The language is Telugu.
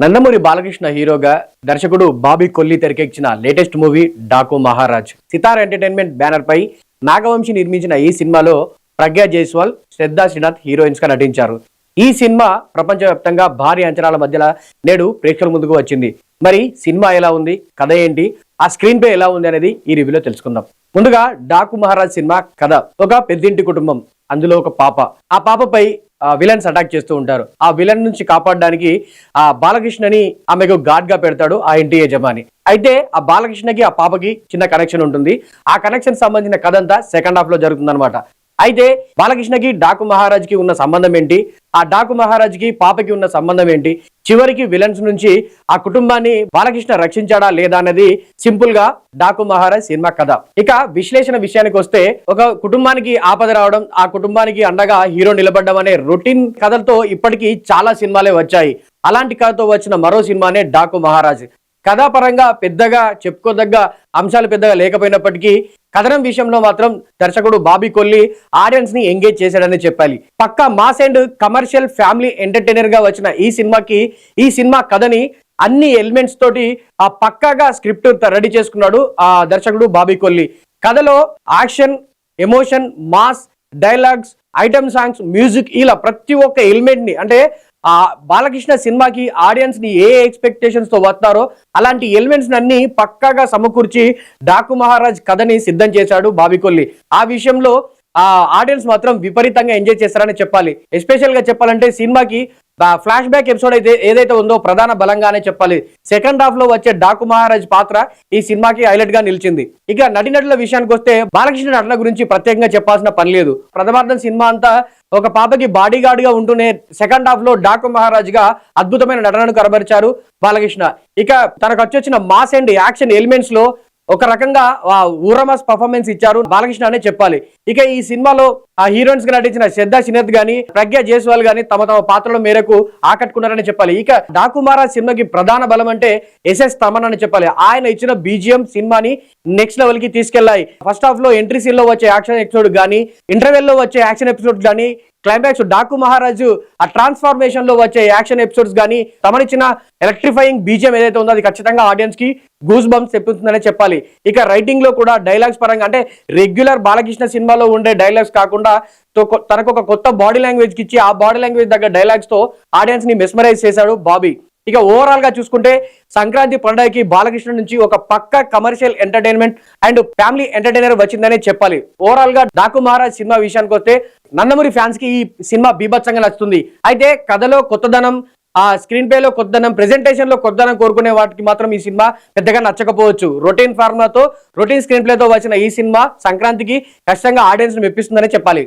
నందమూరి బాలకృష్ణ హీరోగా దర్శకుడు బాబీ కొల్లి తెరకెక్కించిన latest movie Daaku Maharaaj. Sithara entertainment banner పై నాగవంశి నిర్మించిన ఈ సినిమాలో ప్రజ్ఞా జైస్వాల్ శ్రద్ధా శ్రీనాథ్ హీరోయిన్స్గా నటించారు. ఈ సినిమా ప్రపంచవ్యాప్తంగా భారీ అంచనాల మధ్యలో నేడు ప్రేక్షకుల ముందుకు వచ్చింది. మరి సినిమా ఎలా ఉంది? కథ ఏంటి? ఆ స్క్రీన్ పే ఎలా ఉంది అనేది ఈ రివ్యూలో తెలుసుకుందాం. ముందుగా డాకు మహారాజ్ సినిమా కథ. ఒక పెద్దింటి కుటుంబం అందులో ఒక పాప. ఆ పాపపై విలన్స్ అటాక్ చేస్తూ ఉంటారు. ఆ విలన్ నుంచి కాపాడడానికి ఆ బాలకృష్ణని ఆమెకు గాడ్గా పెడతాడు ఆ ఇంటి యజమాని అయితే ఆ బాలకృష్ణకి ఆ పాపకి చిన్న కనెక్షన్ ఉంటుంది. ఆ కనెక్షన్ సంబంధించిన కథ అంతా సెకండ్ హాఫ్లో జరుగుతుంది అయితే బాలకృష్ణకి డాకు మహారాజ్కి ఉన్న సంబంధం ఏంటి? ఆ డాకు మహారాజ్కి పాపకి ఉన్న సంబంధం ఏంటి? చివరికి విలన్స్ నుంచి ఆ కుటుంబాన్ని బాలకృష్ణ రక్షించాడా లేదా అనేది సింపుల్గా డాకు మహారాజ్ సినిమా కథ. ఇక విశ్లేషణ విషయానికి వస్తే ఒక కుటుంబానికి ఆపద రావడం ఆ కుటుంబానికి అండగా హీరో నిలబడడం అనే రొటీన్ కథలతో ఇప్పటికీ చాలా సినిమాలే వచ్చాయి. అలాంటి కథతో వచ్చిన మరో సినిమానే డాకు మహారాజ్. కథాపరంగా పెద్దగా చెప్పుకోదగ్గ అంశాలు పెద్దగా లేకపోయినప్పటికీ కథనం విషయంలో మాత్రం దర్శకుడు బాబీ కొల్లి ఆడియన్స్ని ఎంగేజ్ చేశాడని చెప్పాలి. పక్క మాస్ అండ్ కమర్షియల్ ఫ్యామిలీ ఎంటర్టైనర్గా వచ్చిన ఈ సినిమాకి ఈ సినిమా కథని అన్ని ఎలిమెంట్స్ తోటి ఆ పక్కాగా స్క్రిప్ట్ రెడీ చేసుకున్నాడు ఆ దర్శకుడు బాబీ కొల్లి. కథలో action emotion mass dialogues item songs music ఇలా ప్రతి ఒక్క ఎలిమెంట్ని అంటే ఆ బాలకృష్ణ సినిమాకి ఆడియన్స్ని ఏ ఎక్స్పెక్టేషన్స్తో వస్తారో అలాంటి ఎలిమెంట్స్ అన్ని పక్కాగా సమకూర్చి డాకు మహారాజ్ కథని సిద్ధం చేశాడు బాబికొల్లి. ఆ విషయంలో ఆ ఆడియన్స్ మాత్రం విపరీతంగా ఎంజాయ్ చేస్తారని చెప్పాలి. ఎస్పెషల్గా చెప్పాలంటే సినిమాకి ఫ్లాష్ బ్యాక్ ఎపిసోడ్ అయితే ఏదైతే ఉందో ప్రధాన బలంగానే చెప్పాలి. సెకండ్ హాఫ్లో వచ్చే డాకు మహారాజ్ పాత్ర ఈ సినిమాకి హైలైట్గా నిలిచింది. ఇక నటినటుల విషయానికి వస్తే బాలకృష్ణ నటన గురించి ప్రత్యేకంగా చెప్పాల్సిన పని లేదు. ప్రథమార్థం సినిమా అంతా ఒక పాపకి బాడీ గార్డ్గా ఉంటూనే సెకండ్ హాఫ్లో డాకు మహారాజ్గా అద్భుతమైన నటనను కనబరిచారు బాలకృష్ణ. ఇక తనకు వచ్చొచ్చిన మాస్ అండ్ యాక్షన్ ఎలిమెంట్స్లో ఒక రకంగా ఊరమాస్ పర్ఫార్మెన్స్ ఇచ్చారు. బాలకృష్ణ అనే చెప్పాలి. ఇక ఈ సినిమాలో ఆ హీరోయిన్స్గా నటించిన శ్రద్ధా సినత్ గాని ప్రజ్ఞ జైస్వాల్ గాని తమ తమ పాత్రల మేరకు ఆకట్టుకున్నారని చెప్పాలి. ఇక డాకుమారా సినిమాకి ప్రధాన బలం అంటే ఎస్ఎస్ తమన్ అని చెప్పాలి. ఆయన ఇచ్చిన బీజిఎం సినిమాని నెక్స్ట్ లెవెల్కి తీసుకెళ్ళాయి ఫస్ట్ హాఫ్లో ఎంట్రీ సీన్లో వచ్చే యాక్షన్ ఎపిసోడ్ గానీ ఇంటర్వెల్లో వచ్చే యాక్షన్ ఎపిసోడ్ గానీ క్లైమాక్స్ డాకు మహారాజు ఆ ట్రాన్స్ఫార్మేషన్లో వచ్చే యాక్షన్ ఎపిసోడ్స్ కానీ తమనిచ్చిన ఎలక్ట్రిఫైయింగ్ బీజియం ఏదైతే ఉందో అది ఖచ్చితంగా ఆడియన్స్కి గూస్ బంప్స్ తెప్పిస్తుందనే చెప్పాలి. ఇక రైటింగ్లో కూడా డైలాగ్స్ పరంగా అంటే రెగ్యులర్ బాలకృష్ణ సినిమాలో ఉండే డైలాగ్స్ కాకుండా తనకు ఒక కొత్త బాడీ లాంగ్వేజ్కి ఇచ్చి ఆ బాడీ లాంగ్వేజ్ దగ్గర డైలాగ్స్తో ఆడియన్స్ని మెస్మరైజ్ చేశాడు బాబీ. ఇక ఓవరాల్గా చూసుకుంటే సంక్రాంతి పండుగకి బాలకృష్ణ నుంచి ఒక పక్క commercial entertainment and family entertainer వచ్చిందనే చెప్పాలి. ఓవరాల్గా డాకు మహారాజ్ సినిమా విషయానికి వస్తే నందమూరి ఫ్యాన్స్కి ఈ సినిమా బీభత్సంగా నచ్చుతుంది. అయితే కథలో కొత్తదనం ఆ స్క్రీన్ ప్లే లో కొత్తదనం ప్రెజెంటేషన్లో కొత్తదనం కోరుకునే వాటికి మాత్రం ఈ సినిమా పెద్దగా నచ్చకపోవచ్చు. రొటీన్ ఫార్ములాతో రొటీన్ స్క్రీన్ ప్లేతో వచ్చిన ఈ సినిమా సంక్రాంతికి ఖచ్చితంగా ఆడియన్స్ మెప్పిస్తుందనే చెప్పాలి.